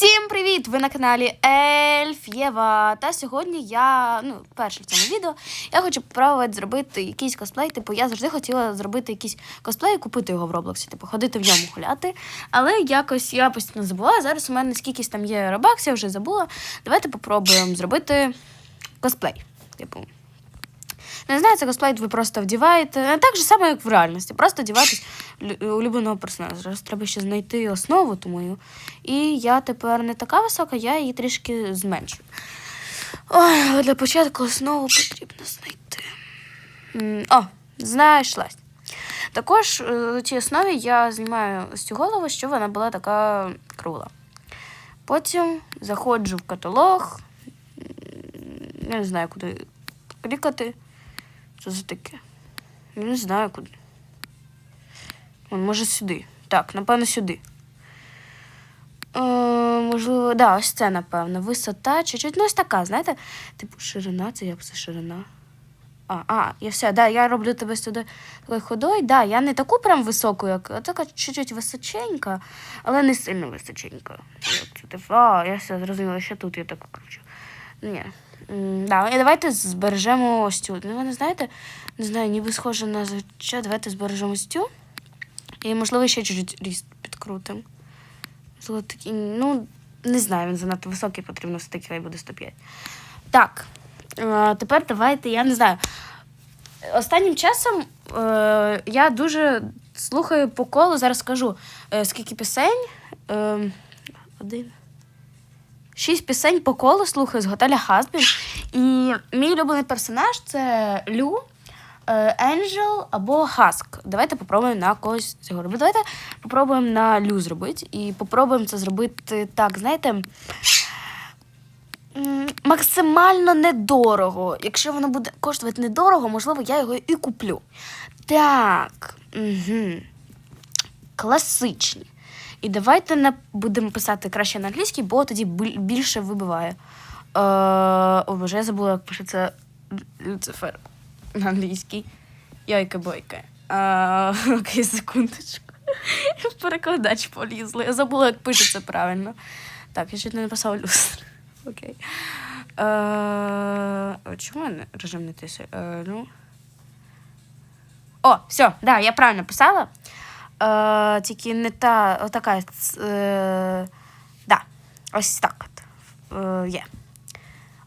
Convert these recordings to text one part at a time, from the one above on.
Всім привіт! Ви на каналі Ельф Єва. Та сьогодні я, ну, перше в цьому відео, я хочу попробувати зробити якийсь косплей. Типу, я завжди хотіла зробити якийсь косплей і купити його в Роблоксі, типу, ходити в ньому гуляти. Але якось я постійно забула. Зараз у мене скількись там є робакс, я вже забула. Давайте попробуємо зробити косплей. Типу. Не знаю, це косплей ви просто вдіваєте. Так же само, як в реальності. Просто вдіваєтесь лю- улюбленого персонажа. Зараз треба ще знайти основу ту мою. І я тепер не така висока, я її трішки зменшую. Ой, але для початку основу потрібно знайти. О, знайшлась. Також е, у цій основі я знімаю ось цю голову, щоб вона була така кругла. Потім заходжу в каталог. Я не знаю, куди клікати. Що це таке? Я не знаю куди. Вон, може сюди. Так, напевно, сюди. Е, можливо, да, ось це, напевно. Висота, чуть-чуть. Ну, ось така, знаєте, типу, ширина, це як це ширина. А, а, я все, да, я роблю тебе сюди такою ходою. Да, я не таку прям високу, як а така чуть-чуть височенька, але не сильно височенька. А, я все зрозуміла, що тут я так кручу. Ні. Да, і давайте збережемо ось цю. Ну, ви знаєте, не знаю, ніби схоже на звичай. Давайте збережемо ось цю. І, можливо, ще чуть-чуть ріст підкрутимо. Можливо, ну, не знаю, він занадто високий, потрібно все-таки хай буде 105. Так. Е, тепер давайте, я не знаю. Останнім часом е, я дуже слухаю по колу, зараз скажу, е, скільки пісень. Е, один. Шість пісень по колу слухаю з готеля Хазбін. І мій улюблений персонаж це Лю, е, Енджел або Хаск. Давайте попробуємо на когось цього робити. Давайте попробуємо на Лю зробити. І попробуємо це зробити так, знаєте. Максимально недорого. Якщо воно буде коштувати недорого, можливо, я його і куплю. Так. Угу. Класичні. І давайте не будемо писати краще на англійській, бо тоді більше вибиває. Е, о, боже, я забула, як пишеться Люцифер на англійській. Йойка бойка. Е, окей, секундочку. Перекладач полізли. Я забула, як пишеться правильно. Так, я чуть не написала люстр. Окей. Е, чому режим не тише? Е, ну. О, все, да, я правильно писала. Е, тільки не та отака. ц- Е, да, ось так. Е, є.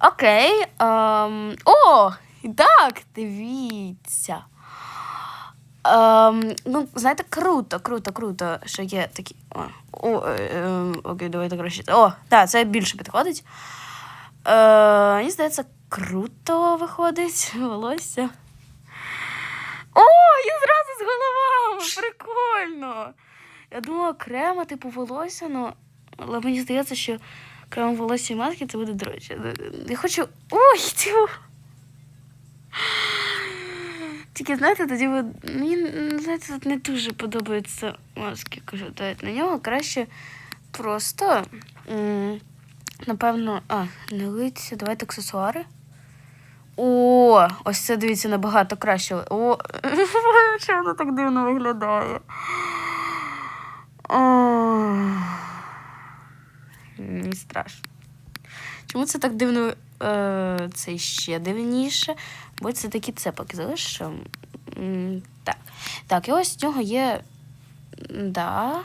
Окей. Ем, о, так, дивіться. Ем, ну, знаєте, круто, круто, круто, що є такі. О, о, е, е, окей, давайте краще. О, так, це більше підходить. Е, мені здається, круто виходить волосся. О, я зразу з головами! Прикольно! Я думала, крема, типу, волосся, ну, але мені здається, що крем волосся і маски це буде дорожче. Я хочу. Ой, тю! Тільки знаєте, тоді ви... мені знаєте, тут не дуже подобаються маски, кажу, на нього краще просто. Напевно, а, не лиця, давайте аксесуари. О, ось це дивіться набагато краще. О, що воно так дивно виглядає. Мені страшно. Чому це так дивно? Е, це ще дивніше, бо це такі цепики залишимо. Так. Так, і ось з нього є. Да.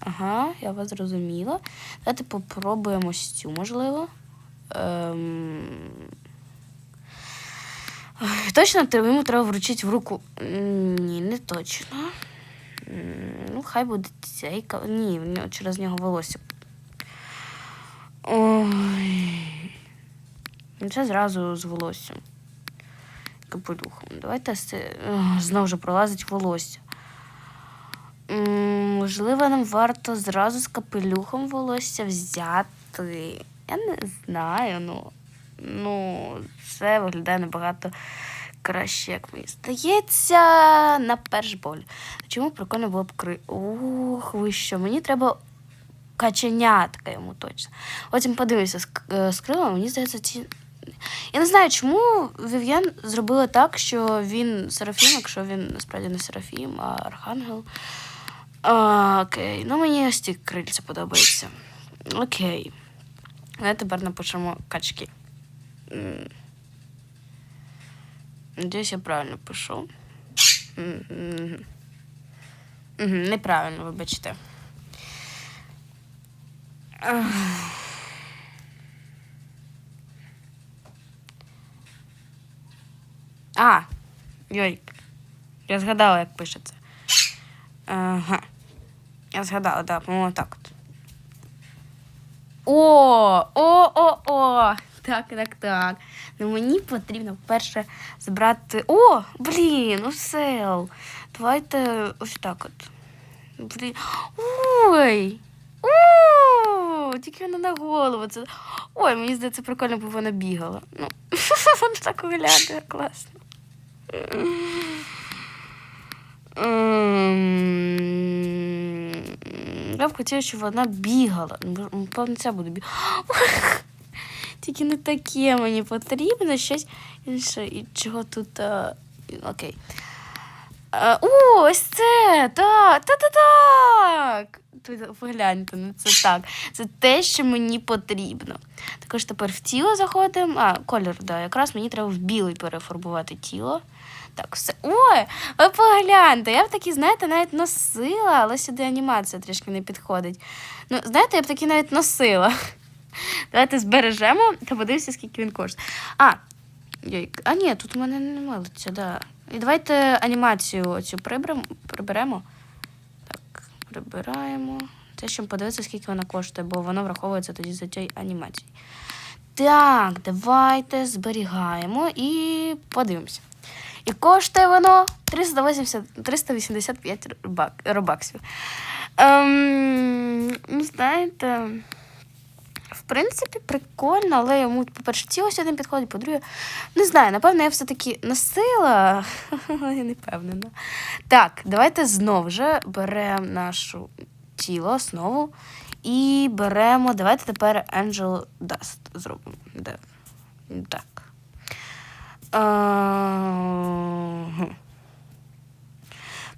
Ага, я вас зрозуміла. Давайте попробуємо цю, можливо. Ем... Точно йому треба вручити в руку. Ні, не точно. Ну, хай буде цей. Ні, через нього волосся. Ой. Це зразу з волоссям. Капелюхом. Давайте. Знову ж пролазить волосся. Можливо, нам варто зразу з капелюхом волосся взяти. Я не знаю, ну. Ну, це виглядає набагато краще, як мені здається, на перш боль. Чому прикольно було б кри. Ух, ви що, мені треба каченятка йому точно. Потім подивлюся з, к- е, з крилами, мені здається, ці. Я не знаю, чому Вів'ян зробила так, що він Серафім, якщо він насправді не Серафім, а Архангел. А, окей, ну мені ось ці крильця подобаються. Окей. А тепер напишемо качки. Надіюсь, я правильно пишу. Неправильно, вибачте. А, йой. Я згадала, як пишеться. Ага. Я згадала, да, по-моєму, так. О, о, о, о. Так, так, так. Ну мені потрібно вперше збрати. О, блін, ну сел. Давайте ось так от. Блін. Ой. О, тільки вона на голову. Це... Ой, мені здається, прикольно, бо вона бігала. Ну, вона так виглядає класно. Ем, Я б хотіла, щоб вона бігала. Ну, Певно, це буде бігати. Тільки не таке мені потрібно, щось інше. І чого тут. А... Окей. А, о, ось це! Так, та та так. Погляньте, ну це так. Це те, що мені потрібно. Також тепер в тіло заходимо. А, колір, да, якраз мені треба в білий перефарбувати тіло. Так, все. Ой, ви погляньте, я б такі, знаєте, навіть носила, але сюди анімація трішки не підходить. Ну, знаєте, я б такі навіть носила. Давайте збережемо та подивимося, скільки він коштує. А, а ні, тут у мене немає лиця, да. І давайте анімацію цю приберемо, приберемо. Так, прибираємо. Це щоб подивитися, скільки вона коштує, бо воно враховується тоді за тією анімацією. Так, давайте зберігаємо і подивимося. І коштує воно 380, 385 робаксів. Ем, ну, знаєте, в принципі, прикольно, але йому, по-перше, тіло сюди не підходить, по-друге, не знаю, напевно, я все-таки носила, я не впевнена. Так, давайте знову же беремо нашу тіло, основу, і беремо, давайте тепер Angel Dust зробимо. Де? Так. Ага.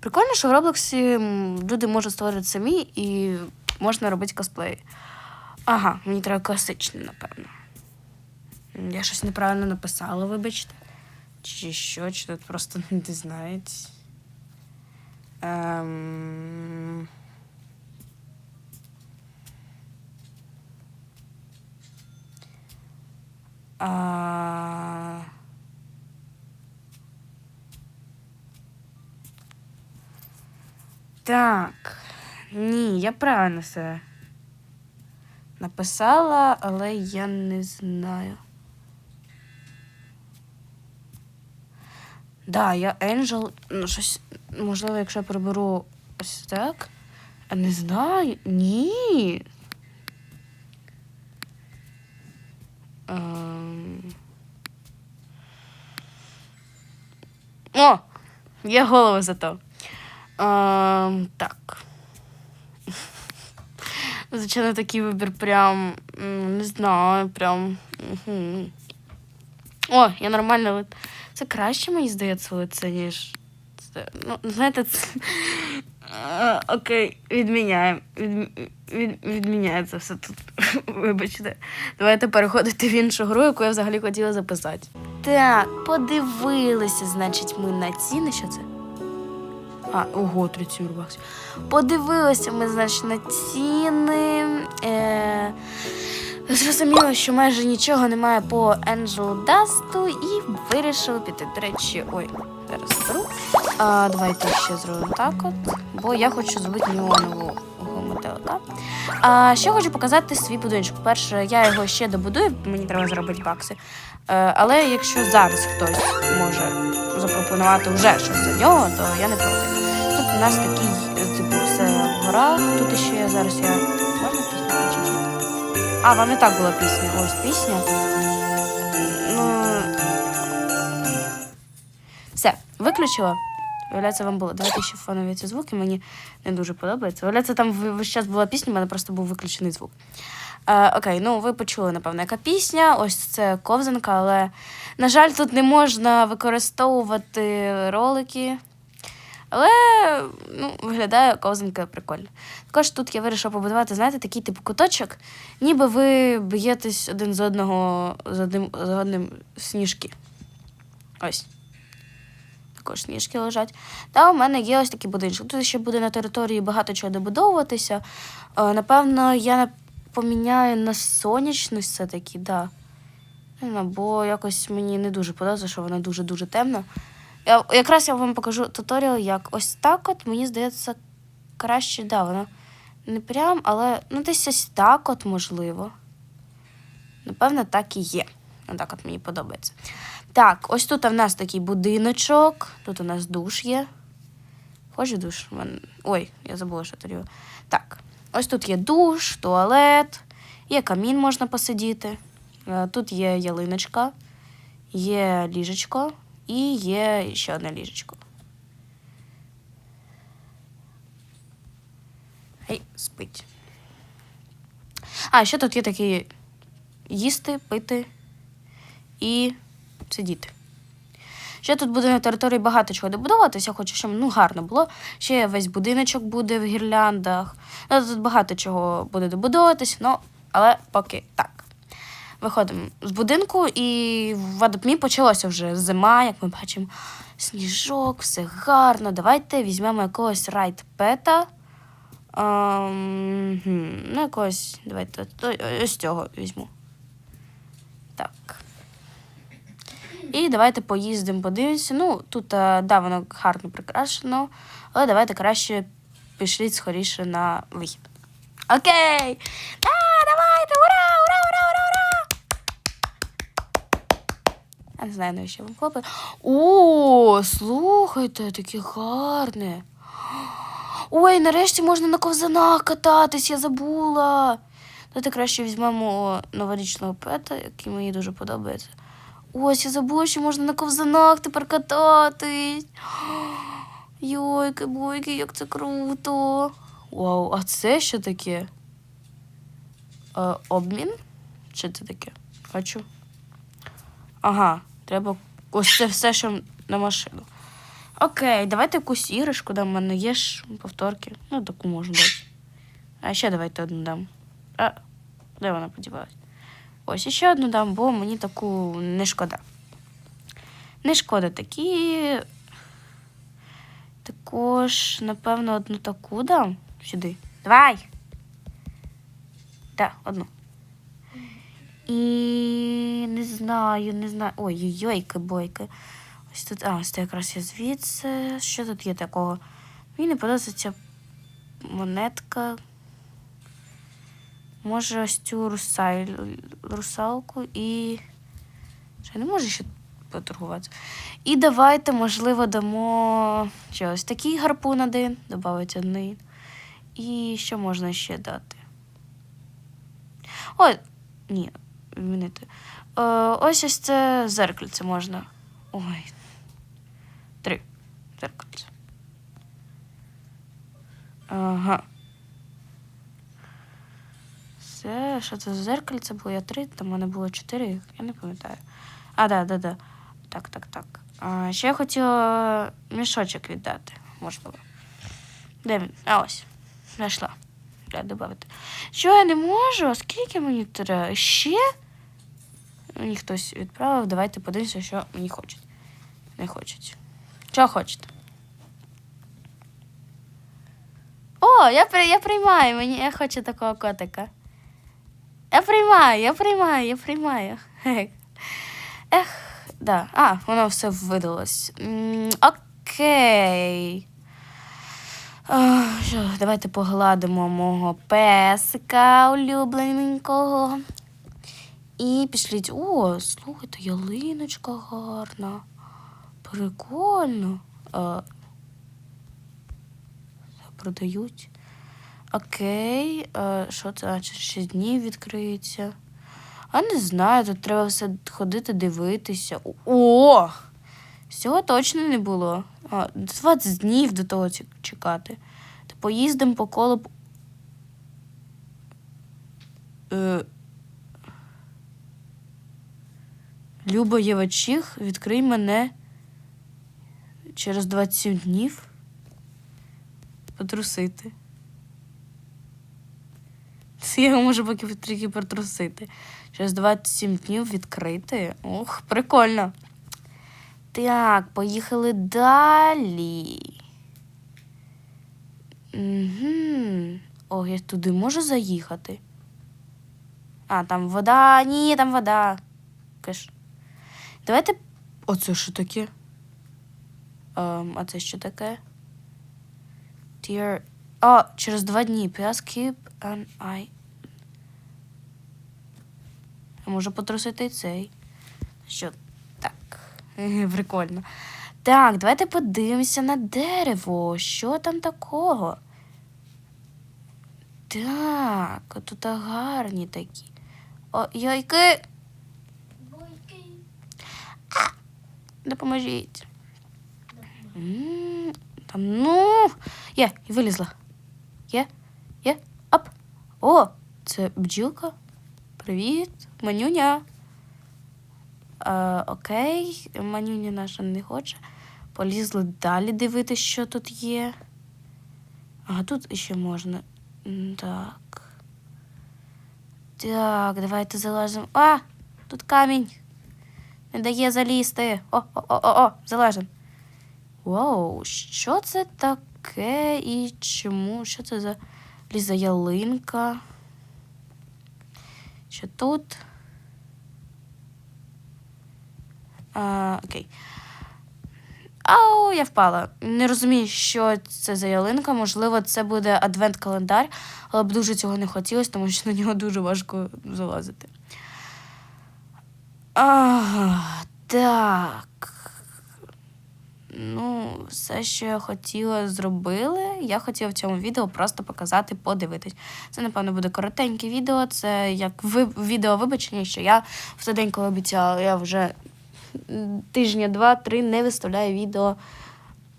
Прикольно, що в Роблоксі люди можуть створити самі і можна робити косплей. Ага, мені треба класичний, напевно. Я щось неправильно написала, вибачте. Чи що, чи тут просто не знаєте. Ем... А... Так. Ні, я правильно все написала, але я не знаю. Да, я Angel, ну щось, можливо, якщо я приберу ось так. А не знаю. Ні. Ем... О! Є голову зато. Ем, так. Звичайно, такий вибір прям. Не знаю, прям. мгм. О, я нормально. ли- Це краще, мені здається, лице, ніж. Це, ну, знаєте, це. Окей, відміняємо. Від, від, відміняється все тут. Вибачте. Давайте переходити в іншу гру, яку я взагалі хотіла записати. Так, подивилися, значить, ми на ціни. Що це? А, ого, 37 баксів. Подивилися ми, значить, на ціни. Е, зрозуміло, що майже нічого немає по Angel Dust і вирішили піти. До речі, ой, зараз зберу. А, давайте ще зробимо так от, бо я хочу зробити неонового метелика. А ще хочу показати свій будиночок. По-перше, я його ще добудую, мені треба заробити бакси. Е, але якщо зараз хтось може запропонувати вже щось за нього, то я не проти. Нас такий, е, типу, все гора. Тут ще зараз я. Можна пісню? А, вам і так була пісня. Ось пісня. Ну. Все, виключила. Виявляється, вам було. Давайте ще фонові ці звуки, мені не дуже подобається. Виявляється, там весь час була пісня, у мене просто був виключений звук. Е, окей, ну ви почули, напевно, яка пісня. Ось це ковзанка, але, на жаль, тут не можна використовувати ролики. Але ну, виглядає ковзанка прикольно. Також тут я вирішила побудувати, знаєте, такий типу куточок, ніби ви б'єтесь один з одного з одним, з одним сніжки. Ось. Також сніжки лежать. Та у мене є ось такий будинок. Тут ще буде на території багато чого добудовуватися. Е, напевно, я поміняю на сонячність все-таки, да. Бо якось мені не дуже подобається, що вона дуже-дуже темна. Я, якраз я вам покажу туторіал, як ось так от, мені здається, краще, да, вона не прям, але ну десь ось так от можливо. Напевно, так і є. Ну, так от мені подобається. Так, ось тут в нас такий будиночок. Тут у нас душ є. Хочеш душ? Ой, я забула, що тоді. Так, ось тут є душ, туалет, є камін, можна посидіти. Е, Тут є ялиночка, є ліжечко і є ще одне ліжечко. Гей, спить. А, ще тут є такі їсти, пити і сидіти. Ще тут буде на території багато чого добудовуватися. Я хочу, щоб ну, гарно було. Ще весь будиночок буде в гірляндах. Ну, тут багато чого буде добудовуватися, ну, але поки так. Виходимо з будинку, і в Адопмі почалося вже зима, як ми бачимо, сніжок, все гарно. Давайте візьмемо якогось райт-пета. Ем, ну, якогось, давайте, ось цього візьму. Так. І давайте поїздимо, подивимося. Ну, тут, е, да, воно гарно прикрашено, але давайте краще пішліть скоріше на вихід. Окей! Да, давайте! Ура! Не знаю, навіщо вам хлопець. О, слухайте, таке гарне. Ой, нарешті можна на ковзанах кататись, я забула. Давайте краще візьмемо новорічного пета, який мені дуже подобається. Ось, я забула, що можна на ковзанах тепер кататись. Йойки, бойки, як це круто. Вау, а це що таке? Е, обмін? Що це таке? Хочу. Ага, треба ось це все, що на машину. Окей, давайте якусь іграшку дам. У мене є ж повторки. Ну, таку можна дати. А ще давайте одну дам. А, де вона подівалась? Ось ще одну дам, бо мені таку не шкода. Не шкода такі. Також, напевно, одну таку дам. Сюди. Давай. Так, одну. І не знаю, не знаю. Ой, йойки бойки. Ось тут, а, ось це якраз є звідси. Що тут є такого? Мені не подобається монетка. Може, ось цю русаль... русалку і. Що не можу ще поторгуватися. І давайте, можливо, дамо ще ось такий гарпун один, додати один. І що можна ще дати? Ой, ні, змінити. Е, ось ось це зеркальце можна. Ой. Три. Зеркальце. Ага. Це що це за зеркальце було? Я три, там у мене було чотири, я не пам'ятаю. А, да, да, да. Так, так, так. А, ще я хотіла мішочок віддати, можливо. Де він? А ось. Знайшла. Що я не можу? А скільки мені треба? Ще? Мені хтось відправив. Давайте подивимося, що мені хочуть. Не хочуть. Що хочете? О, я, я приймаю, мені я хочу такого котика. Я приймаю, я приймаю, я приймаю. Ех, да. А, воно все видалось. Окей. Що, давайте погладимо мого песика улюблененького. І пішліть. О, слухайте, ялиночка гарна. Прикольно. А, продають. Окей, а, що це? Через 6 днів відкриється. А не знаю, тут треба все ходити, дивитися. О! Цього точно не було. А, 20 днів до того чекати. Та поїздимо по колу. Е... Люба Євачих, відкрий мене через 27 днів. Потрусити. Я його можу поки трохи протрусити. Через 27 днів відкрити. Ух, прикольно. Так, поїхали далі. Угу. О, я туди можу заїхати. А, там вода. Ні, там вода. Киш. Давайте. Оце що таке? Ем, а це що таке? Dear... О, через два дні. Please keep an eye. Я можу потрусити і цей. Що? Так. Прикольно. Так, давайте подивимося на дерево. Що там такого? Так, тут гарні такі. О, йойки, Бойки. Допоможіть. М, Там, ну. Є, вилізла. Є, є, оп. О, це бджілка. Привіт, манюня. Е, окей, манюня наша не хоче. Полізли далі дивитися, що тут є. Ага, тут ще можна. Так. Так, давайте залазимо. А! Тут камінь. Не дає залізти. О, о, о, о, о, залежен. Вау, що це таке і чому? Що це за ліза ялинка? Що тут? А, окей. Ау, я впала. Не розумію, що це за ялинка. Можливо, це буде адвент-календар, але б дуже цього не хотілося, тому що на нього дуже важко залазити. Ага, так. Ну, все, що я хотіла, зробили. Я хотіла в цьому відео просто показати, подивитись. Це, напевно, буде коротеньке відео. Це як ви... відео вибачення, що я в той день, коли обіцяла, я вже тижня два-три не виставляю відео,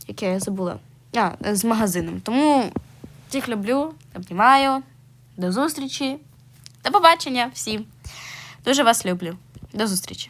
яке я забула. А, з магазином. Тому всіх люблю, обнімаю. До зустрічі. До побачення всім. Дуже вас люблю. До зустрічі.